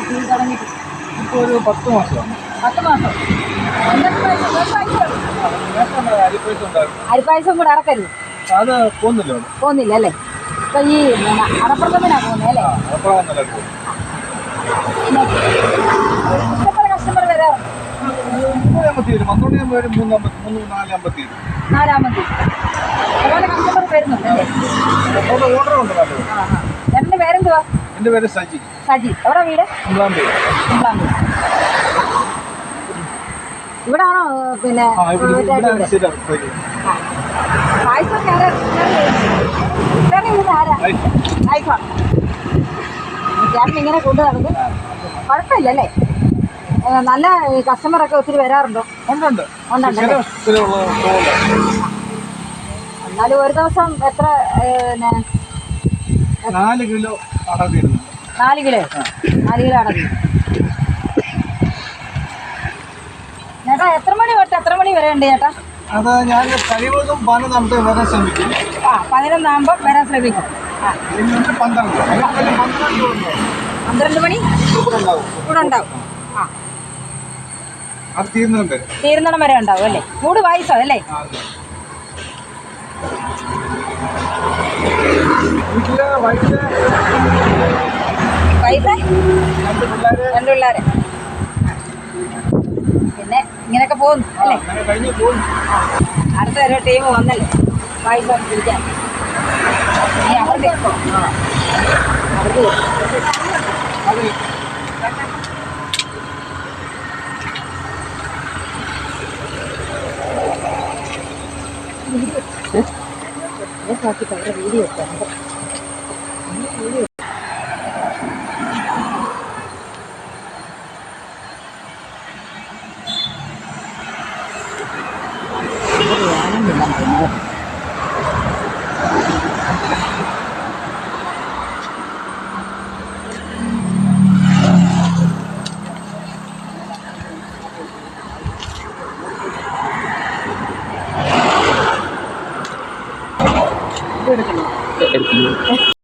ഈ തുടങ്ങിയിട്ട് ഇപ്പോൾ ഒരു പത്ത് മാസമാണ് പത്ത് മാസം. അരിപ്പായസം കൂടെ ഇറക്കരുത് അത് പോകുന്നില്ല അല്ലേ? ഇപ്പൊ ഈ അടപ്രഥമനാ പോകുന്നത് അല്ലേ? വന്നില്ല കസ്റ്റമർ വരാറുണ്ട് നാലാമത്തെ. കസ്റ്റമർ വരുന്നുണ്ട് എന്റെ പേര് സജി. സജി. എവിടെ വീട്? ഒമ്പതാം പേര് കുമ്പളാമ്പി ഇവിടാണോ പിന്നെ ആയിക്കോട്ടെ ചേട്ടൻ ഇങ്ങനെ കൊണ്ടു നടക്കും കുഴപ്പമില്ല അല്ലേ നല്ല കസ്റ്റമറൊക്കെ ഒത്തിരി വരാറുണ്ടോ? ഉണ്ടുണ്ട്. എന്നാലും ഒരു ദിവസം എത്ര നാല് കിലോ അട തീരുന്നു നാല് കിലോ? നാല് കിലോ അടങ്ങി ചേട്ടാ എത്ര മണി തൊട്ട് എത്ര മണി വരെ ഉണ്ട് ചേട്ടാ? അത് ഞാൻ കഴിവതും പതിനൊന്നാമത്തെ വരാൻ ശ്രമിക്കും. ആ പതിനൊന്നാകുമ്പോൾ വരാൻ ശ്രമിക്കും. ആ. പന്ത്രണ്ട്. മണി. ഇവിടെ ഉണ്ടാവും. ആ. അത് തീരുന്നിടം വരെ. ഉണ്ടാവും അല്ലേ? മൂട് വായിച്ചോ അല്ലേ? പിള്ളേരെ. പിന്നെ ഇങ്ങനെയൊക്കെ പോകുന്നു അല്ലേ? അടുത്ത ഒരു ടീം വന്നല്ലേ? പായസം പിടിക്കാൻ നോക്കിയിട്ട് അവരുടെ വീഡിയോ ഒക്കെ ഉണ്ട് എടുക്കുന്നു